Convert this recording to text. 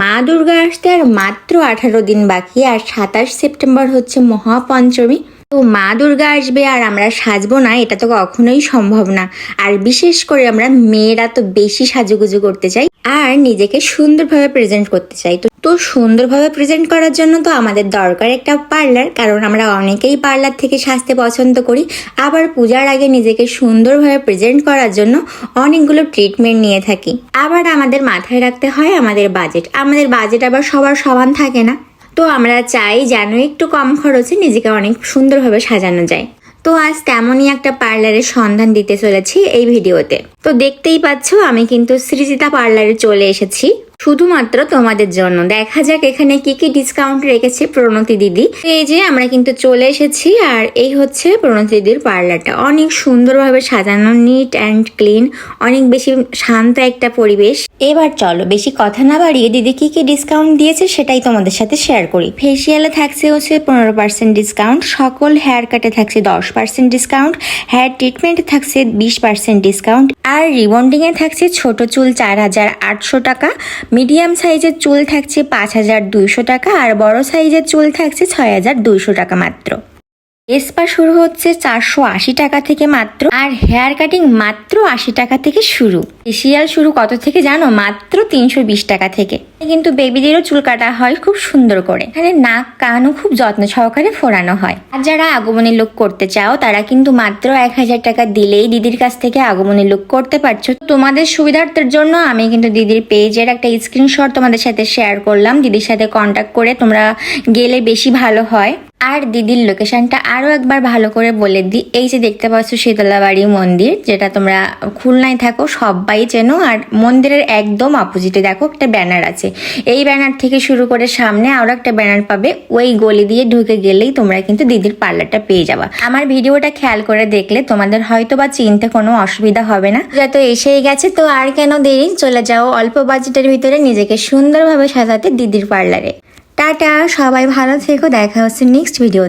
মা দুর্গা আসতে আর মাত্র আঠারো দিন বাকি আর সাতাশ সেপ্টেম্বর হচ্ছে মহাপঞ্চমী। তো মা দুর্গা আসবে আর আমরা সাজবো না, এটা তো কখনোই সম্ভব না। আর বিশেষ করে আমরা মেয়েরা তো বেশি সাজুগুজু করতে চাই আর নিজেকে সুন্দরভাবে প্রেজেন্ট করতে চাই। তো তো সুন্দরভাবে প্রেজেন্ট করার জন্য তো আমাদের দরকার একটা পার্লার কারণ আমরা অনেকেই পার্লার থেকে সাজতে পছন্দ করি। আবার পূজার আগে নিজেকে সুন্দরভাবে প্রেজেন্ট করার জন্য অনেকগুলো ট্রিটমেন্ট নিয়ে থাকি। আবার আমাদের মাথায় রাখতে হয় আমাদের বাজেট আমাদের বাজেট আবার সবার সমান থাকে না। তো আমরা চাই যেন একটু কম খরচে নিজেকে অনেক সুন্দরভাবে সাজানো যায়। তো আজ তেমনই একটা পার্লারের সন্ধান দিতে চলেছি এই ভিডিওতে। তো দেখতেই পাচ্ছ, আমি কিন্তু সৃজিতা পার্লারে চলে এসেছি। শুধুমাত্র তোমাদের জন্য। দেখা যাক এখানে কি কি ডিসকাউন্ট রেখেছে প্রণতি দিদি। এই যে আমরা কিন্তু চলে এসেছি, আর এই হচ্ছে প্রণতি দিদির পার্লারটা। অনেক সুন্দরভাবে সাজানো নিট অ্যান্ড ক্লিন অনেক বেশি শান্ত একটা পরিবেশ। এবার চলো, বেশি কথা না বাড়িয়ে দিদি কী কী ডিসকাউন্ট দিয়েছে সেটাই তোমাদের সাথে শেয়ার করি। ফেসিয়ালে থাকছে হচ্ছে পনেরো পার্সেন্ট ডিসকাউন্ট সকল হেয়ার কাটে থাকছে দশ পার্সেন্ট ডিসকাউন্ট হেয়ার ট্রিটমেন্টে থাকছে বিশ পার্সেন্ট ডিসকাউন্ট আর রিবন্ডিংয়ে থাকছে ছোট চুল চার হাজার আটশো টাকা মিডিয়াম সাইজের চুল থাকছে পাঁচ হাজার দুইশো টাকা, আর বড় সাইজের চুল থাকছে ছয় হাজার দুইশো টাকা মাত্র। স্পা শুরু হচ্ছে চারশো আশি টাকা থেকে মাত্র, আর হেয়ার কাটিং মাত্র আশি টাকা থেকে শুরু। ফেসিয়াল শুরু কত থেকে জানো? মাত্র তিনশো বিশ টাকা থেকে। কিন্তু বেবিদেরও চুল কাটা হয় খুব সুন্দর করে। এখানে নাক, কানও খুব যত্ন সহকারে ফোরানো হয়। আর যারা আগমনী লোক করতে চাও, তারা কিন্তু মাত্র এক হাজার টাকা দিলেই দিদির কাছ থেকে আগমনী লোক করতে পারছ। তোমাদের সুবিধার্থের জন্য আমি কিন্তু দিদির পেজের একটা স্ক্রিনশট তোমাদের সাথে শেয়ার করলাম। দিদির সাথে কন্ট্যাক্ট করে তোমরা গেলে বেশি ভালো হয়। আর দিদির লোকেশনটা আরও একবার ভালো করে বলে দিই। এই যে দেখতে পাচ্ছ শীতলাবাড়ি মন্দির, যেটা তোমরা খুলনায় থাকো, সবাই চেনো। আর মন্দিরের একদম অপোজিটে দেখো একটা ব্যানার আছে। এই ব্যানার থেকে শুরু করে সামনে আরও একটা ব্যানার পাবে, ওই গলি দিয়ে ঢুকে গেলেই তোমরা কিন্তু দিদির পার্লারটা পেয়ে যাবা। আমার ভিডিওটা খেয়াল করে দেখলে তোমাদের হয়তো বা চিনতে কোনো অসুবিধা হবে না। যত এসেই গেছে, তো আর কেন দেরি? চলে যাও অল্প বাজেটের ভিতরে নিজেকে সুন্দরভাবে সাজাতে দিদির পার্লারে। টাটা, সবাই ভালো থেকো, দেখা হচ্ছে নেক্সট ভিডিও